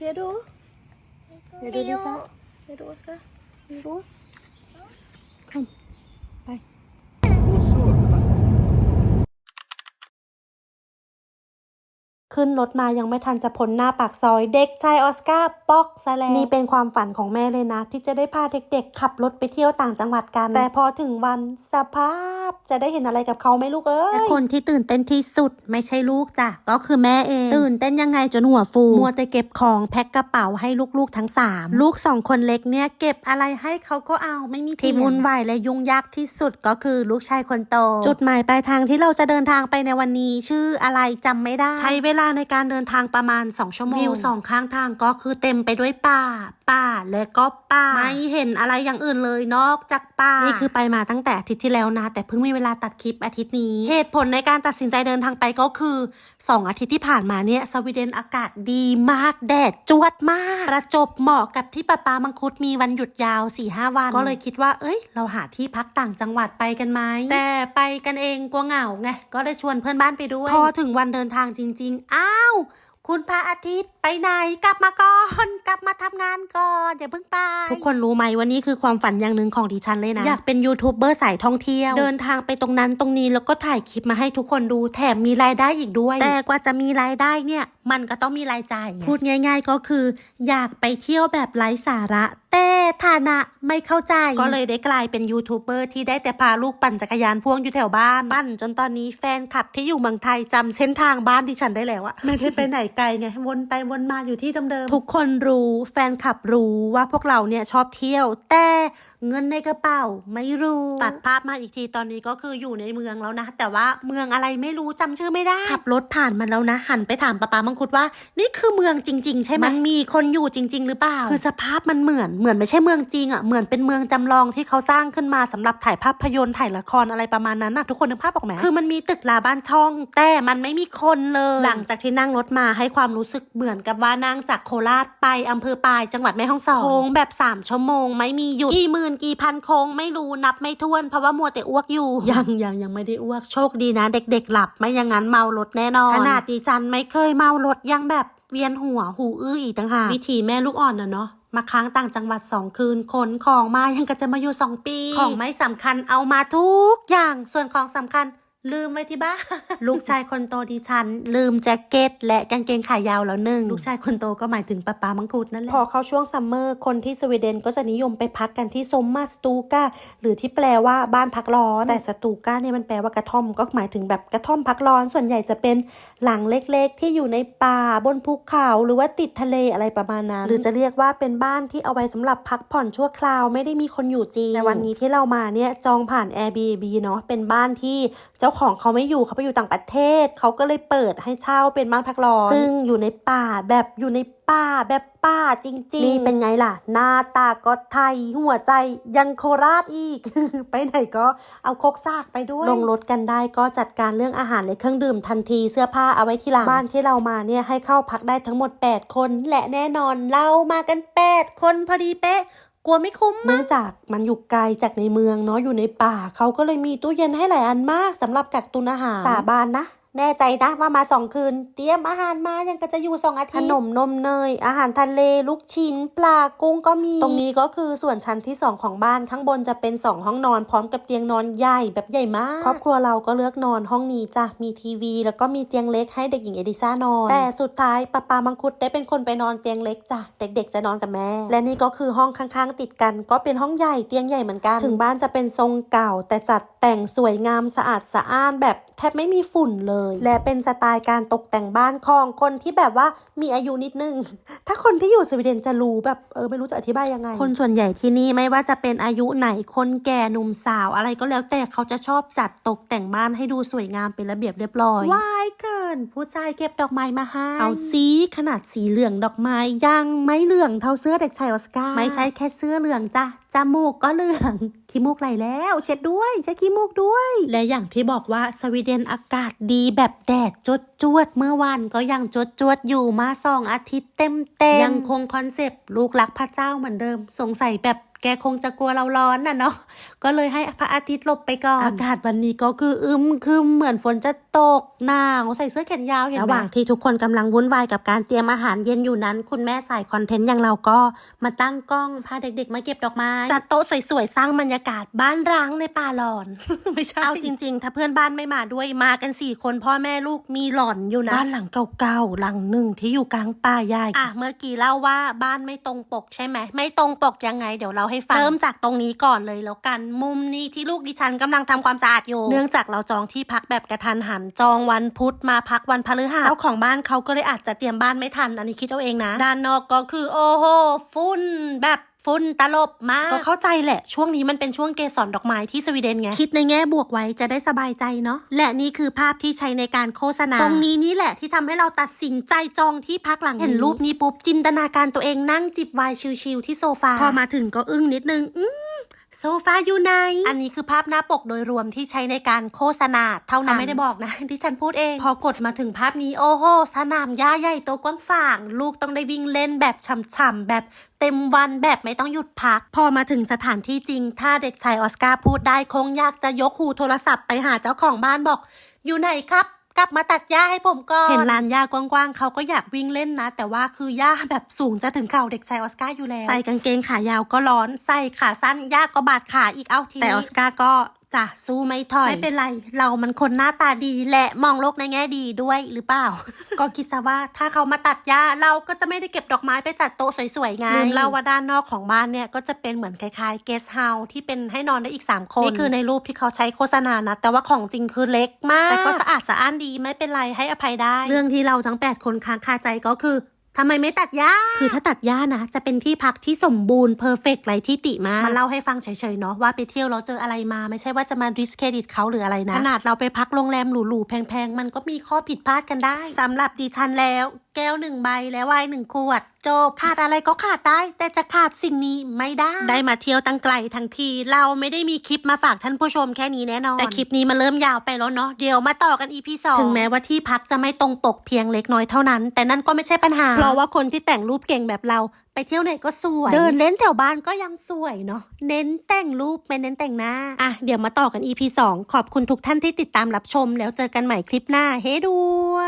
Ya do, Lisa. do Oscar, ya Come. Bye. ขึ้นรถมายังไม่ทันจะพ้นหน้าปากซอย เด็กชายออสการ์ปอกซะแล้วนี่เป็นความฝันของแม่เลยนะ ที่จะได้พาเด็กๆ ขับรถไปเที่ยวต่างจังหวัดกัน แต่พอถึงวันสภาพจะได้เห็นอะไรกับเขาไหมลูกเอ้ยและคนที่ตื่นเต้นที่สุดไม่ใช่ลูกจ้ะก็คือแม่เอง ตื่นเต้นยังไงจนหัวฟู มัวแต่เก็บของแพ็คกระเป๋าให้ลูกๆทั้งสามลูกสองคนเล็กเนี่ยเก็บอะไรให้เขาก็เอาไม่มีที่วุ่นวายและยุ่งยากที่สุดก็คือลูกชายคนโต จุดหมายปลายทางที่เราจะเดินทางไปในวันนี้ ชื่ออะไรจำไม่ได้ใช้เวลาในการเดินทางประมาณ 2 ชั่วโมงวิวสองข้างทางก็คือเต็มไปด้วยป่า ป่าและก็ป่าไม่เห็นอะไรอย่างอื่นเลยนอกจากป่านี่คือไปมาตั้งแต่อาทิตย์ที่แล้วนะ แต่เพิ่งมีเวลาตัดคลิปอาทิตย์นี้ เหตุผลในการตัดสินใจเดินทางไปก็คือ 2 อาทิตย์ที่ผ่านมาเนี่ยสวีเดนอากาศดีมากแดดจวดมาก ประจบเหมาะกับที่ป้าปามังคุดมีวันหยุดยาว4ีหวัน ก็เลยคิดว่า เอ้ย เราหาที่พักต่างจังหวัดไปกันไหมแต่ไปกันเองกลัวเหงาไงก็เลยชวนเพื่อนบ้านไปด้วยพอถึงวันเดินทางจริง ๆ อ้าว คุณพระอาทิตย์ไปไหนกลับมาก่อนกลับมาทำงานก่อนอย่าเพิ่งไป ทุกคนรู้ไหมว่านี่คือความฝันอย่างหนึ่งของดิฉันเลยนะ อยากเป็นยูทูบเบอร์สายท่องเที่ยว เดินทางไปตรงนั้นตรงนี้แล้วก็ถ่ายคลิปมาให้ทุกคนดูแถมมีรายได้อีกด้วย แต่กว่าจะมีรายได้เนี่ย มันก็ต้องมีรายจ่ายไงพูดง่าย ๆ ก็คือ อยากไปเที่ยวแบบไร้สาระแต่ฐานะไม่เข้าใจ ก็เลยได้กลายเป็นยูทูบเบอร์ที่ได้แต่พาลูกปั่นจักรยานพ่วงอยู่แถวบ้าน ปั่นจนตอนนี้แฟนคลับที่อยู่เมืองไทยจำเส้นทางบ้านดิฉันได้แล้วอะไม่ได้ไปไหนไกลไงวนไปวนมาอยู่ที่เดิมๆทุกคนรู้แฟนคลับรู้ว่าพวกเราเนี่ยชอบเที่ยว แต่เงินในกระเป๋าไม่รู้ตัดภาพมาอีกทีตอนนี้ก็คืออยู่ในเมืองแล้วนะ แต่ว่าเมืองอะไรไม่รู้จำชื่อไม่ได้ขับรถผ่านมันแล้วนะ หันไปถามป้าปามังคุดว่า นี่คือเมืองจริง ๆ ใช่ไหมมันมีคนอยู่จริง ๆ หรือเปล่า คือสภาพมันเหมือนเหมือนไม่ใช่เมืองจริงอะเหมือนเป็นเมืองจำลองที่เขาสร้างขึ้นมาสำหรับถ่ายภาพยนตร์ถ่ายละครอะไรประมาณนั้นน่ะทุกคนนึกภาพออกไหมคือมันมีตึกลาบ้านช่อง แต่มันไม่มีคนเลย หลังจากที่นั่งรถมาให้ความรู้สึกเหมือนกับว่านั่งจากโคราชไปอำเภอปายจังหวัดแม่ฮ่องสอนโค้งแบบ3ชั่วโมง ไม่มีหยุดกี่หมื่นกี่พันโค้งไม่รู้นับไม่ถ้วนเพราะว่ามัวแต่อ้วกอยู่ ยังยังยังไม่ได้อ้วกโชคดีนะ เด็ก ๆ หลับไม่อย่างนั้นเมารถแน่นอนขนาดดิฉันไม่เคยเมารถยังแบบเวียนหัวหูอื้ออีกต่างหากวิธีแม่ลูกอ่อนนะเนาะมาค้างต่างจังหวัดสองคืนขนของมายังก็จะมาอยู่สองปี ของไม่สำคัญเอามาทุกอย่างส่วนของสำคัญ ลืมไว้ที่บ้าน ลูกชายคนโตดิฉัน ลืมแจ็คเก็ต และกางเกงขายาวแล้วหนึ่ง ลูกชายคนโตก็หมายถึงป้าปามังคุดนั่นแหละ พอเข้าช่วงซัมเมอร์คนที่สวีเดนก็จะนิยมไปพักกันที่ซมมาสตูกาหรือที่แปลว่าบ้านพักร้อน แต่สตูกาเนี่ยมันแปลว่ากระท่อมก็หมายถึงแบบกระท่อมพักร้อน ส่วนใหญ่จะเป็นหลังเล็กๆ ที่อยู่ในป่าบนภูเขาหรือว่าติดทะเลอะไรประมาณนั้น หรือจะเรียกว่าเป็นบ้านที่เอาไว้สำหรับพักผ่อนชั่วคราวไม่ได้มีคนอยู่จริงแต่วันนี้ที่เรามาเนี่ยจองผ่าน Airbnb เนาะเป็นบ้านที่เจ้าของเขาไม่อยู่เขาไปอยู่ต่างประเทศ เขาก็เลยเปิดให้เช่าเป็นบ้านพักร้อน ซึ่งอยู่ในป่าแบบอยู่ในป่าแบบป่าจริง ๆ นี่เป็นไงล่ะ หน้าตาก็ไทย หัวใจยังโคราชอีก ไปไหนก็เอาคกซากไปด้วย ลงรถกันได้ก็จัดการเรื่องอาหารและเครื่องดื่มทันทีเสื้อผ้าเอาไว้ที่หลังบ้านที่เรามาเนี่ยให้เข้าพักได้ทั้งหมด 8 คน และแน่นอนเรามากัน 8 คนพอดีเป๊ะ กลัวไม่คุ้มเนื่องจากมันอยู่ไกลจากในเมืองเนาะอยู่ในป่าเขาก็เลยมีตู้เย็นให้หลายอันมากสำหรับกักตุนอาหารสาบานนะ แน่ใจนะว่ามาสองคืน เตรียมอาหารมายังก็จะอยู่สองอาทิตย์ขนมนมเนย อาหารทะเล ลูกชิ้น ปลากุ้งก็มี ตรงนี้ก็คือส่วนชั้นที่2ของบ้านข้างบนจะเป็น2ห้องนอนพร้อมกับเตียงนอนใหญ่แบบใหญ่มากครอบครัวเราก็เลือกนอนห้องนี้จ้ะมีทีวี แล้วก็มีเตียงเล็กให้เด็กหญิงเอดิซ่านอน แต่สุดท้ายป้าปามังคุดได้เป็นคนไปนอนเตียงเล็กจ้ะเด็กๆ จะนอนกับแม่และนี่ก็คือห้องข้างๆ ติดกัน ก็เป็นห้องใหญ่เตียงใหญ่เหมือนกันถึงบ้านจะเป็นทรงเก่า แต่จัดแต่งสวยงามสะอาดสะอ้านแบบแทบไม่มีฝุ่นเลยและเป็นสไตล์การตกแต่งบ้านของคนที่แบบว่ามีอายุนิดนึง ถ้าคนที่อยู่สวีเดนจะรู้แบบเออไม่รู้จะอธิบายยังไง คนส่วนใหญ่ที่นี่ไม่ว่าจะเป็นอายุไหนคนแก่หนุ่มสาวอะไรก็แล้วแต่เขาจะชอบจัดตกแต่งบ้านให้ดูสวยงามเป็นระเบียบเรียบร้อยวายเกิ นผู้ชายเก็บดอกไม้มาให้เอาสีขนาดสีเหลืองดอกไม้ยังไม่เหลืองเท่าเสื้อเด็กชายออสการ์ไม่ใช่แค่เสื้อเหลืองจ้ะจมูกก็เหลืองขี้มูกไหลแล้ว เช็ดด้วยใช้ขี้มูกด้วย และอย่างที่บอกว่าสวีเดนอากาศดีแบบแดดจดจวดเมื่อวานก็ยังจดจวดอยู่มาสองอาทิตย์เต็มเต็มยังคงคอนเซปต์ลูกรักพระเจ้าเหมือนเดิม สงสัยแบบ แกคงจะกลัวเราร้อนน่ะเนาะก็เลยให้พระอาทิตย์หลบไปก่อน อากาศวันนี้ก็คืออึมครึมเหมือนฝนจะตกหนาวใส่เสื้อแขนยาวเห็นไหมระหว่างที่ทุกคนกำลังวุ่นวายกับการเตรียมอาหารเย็นอยู่นั้น คุณแม่สายคอนเทนต์อย่างเราก็มาตั้งกล้องพาเด็กๆ มาเก็บดอกไม้จัดโต๊ะสวยๆสร้างบรรยากาศบ้านร้างในป่าหลอน ไม่ใช่เอาจริง ๆ ถ้าเพื่อนบ้านไม่มาด้วยมากันสี่คนพ่อแม่ลูกมีหลอนอยู่นะบ้านหลังเก่าๆหลังหนึ่งที่อยู่กลางป่าใหญ่อะเมื่อกี้เล่าว่าบ้านไม่ตรงปกใช่ไหมไม่ตรงปกยังไงเดี๋ยวเราให้ฟัง เริ่มจากตรงนี้ก่อนเลยแล้วกันมุมนี้ที่ลูกดิฉันกำลังทำความสะอาดอยู่ เนื่องจากเราจองที่พักแบบกระทันหันจองวันพุธมาพักวันพฤหัสเจ้าของบ้านเขาก็เลยอาจจะเตรียมบ้านไม่ทัน อันนี้คิดเอาเองนะ ด้านนอกก็คือโอ้โหฝุ่นแบบ ฝุ่นตลบมาก ก็เข้าใจแหละ ช่วงนี้มันเป็นช่วงเกสรดอกไม้ที่สวีเดนไง คิดในแง่บวกไว้จะได้สบายใจเนาะและนี่คือภาพที่ใช้ในการโฆษณา ตรงนี้นี่แหละที่ทำให้เราตัดสินใจจองที่พักหลังนี้เห็นรูปนี้ปุ๊บจินตนาการตัวเองนั่งจิบไวน์ชิลๆที่โซฟาพอมาถึงก็อึ้งนิดนึงอืม โซฟาอยู่ไหน อันนี้คือภาพหน้าปกโดยรวมที่ใช้ในการโฆษณาเท่านั้นไม่ได้บอกนะที่ฉันพูดเอง พอกดมาถึงภาพนี้โอ้โหสนามหญ้าใหญ่โตกว้างฝาง ลูกต้องได้วิ่งเล่นแบบฉ่ำๆแบบเต็มวันแบบไม่ต้องหยุดพัก พอมาถึงสถานที่จริง ถ้าเด็กชายออสการ์พูดได้คงอยากจะยกหูโทรศัพท์ไปหาเจ้าของบ้านบอก อยู่ไหนครับ กลับมาตัดหญ้าให้ผมก่อน เห็นลานหญ้ากว้างๆ เขาก็อยากวิ่งเล่นนะ แต่ว่าคือหญ้าแบบสูงจะถึงเข่าเด็กชายออสการ์อยู่แล้ว ใส่กางเกงขายาวก็ร้อน ใส่ขาสั้นหญ้าก็บาดขาอีกเอาที แต่ออสการ์ก็ จะสู้ไม่ถอยไม่เป็นไร เรามันคนหน้าตาดีและมองโลกในแง่ดีด้วยหรือเปล่า ก็คิดซะว่าถ้าเขามาตัดหญ้าเราก็จะไม่ได้เก็บดอกไม้ไปจัดโต๊ะสวยๆไงลืมเล่าว่าด้านนอกของบ้านเนี่ยก็จะเป็นเหมือนคล้ายๆเกสต์เฮาส์ที่เป็นให้นอนได้อีก 3 คน นี่คือในรูปที่เขาใช้โฆษณานะ แต่ว่าของจริงคือเล็กมาก แต่ก็สะอาดสะอ้านดีไม่เป็นไรให้อภัยได้ เรื่องที่เราทั้ง 8 คนค้างคาใจก็คือ ทำไมไม่ตัดหญ้า คือถ้าตัดหญ้านะ จะเป็นที่พักที่สมบูรณ์เพอร์เฟกต์ไรที่ติมากมาเล่าให้ฟังเฉยๆเนาะว่าไปเที่ยวเราเจออะไรมาไม่ใช่ว่าจะมาดิสเครดิตเขาหรืออะไรนะ ขนาดเราไปพักโรงแรมหรูๆแพงๆ มันก็มีข้อผิดพลาดกันได้สำหรับดิฉันแล้วแก้วหนึ่งใบและไวน์หนึ่งขวด จบ ขาดอะไรก็ขาดได้ แต่จะขาดสิ่งนี้ไม่ได้ ได้มาเที่ยวตั้งไกลทั้งที เราไม่ได้มีคลิปมาฝากท่านผู้ชมแค่นี้แน่นอน แต่คลิปนี้มันเริ่มยาวไปแล้วเนาะเดี๋ยวมาต่อกัน EP สองถึงแม้ว่าที่พักจะไม่ตรงปกเพียงเล็กน้อยเท่านั้น แต่นั่นก็ไม่ใช่ปัญหา เพราะว่าคนที่แต่งรูปเก่งแบบเราไปเที่ยวไหนก็สวย เดินเล่นแถวบ้านก็ยังสวยเนาะ เน้นแต่งรูปไม่เน้นแต่งหน้า อะ เดี๋ยวมาต่อกัน EP สองขอบคุณทุกท่านที่ติดตามรับชม แล้วเจอกันใหม่คลิปหน้า เฮ้ดัว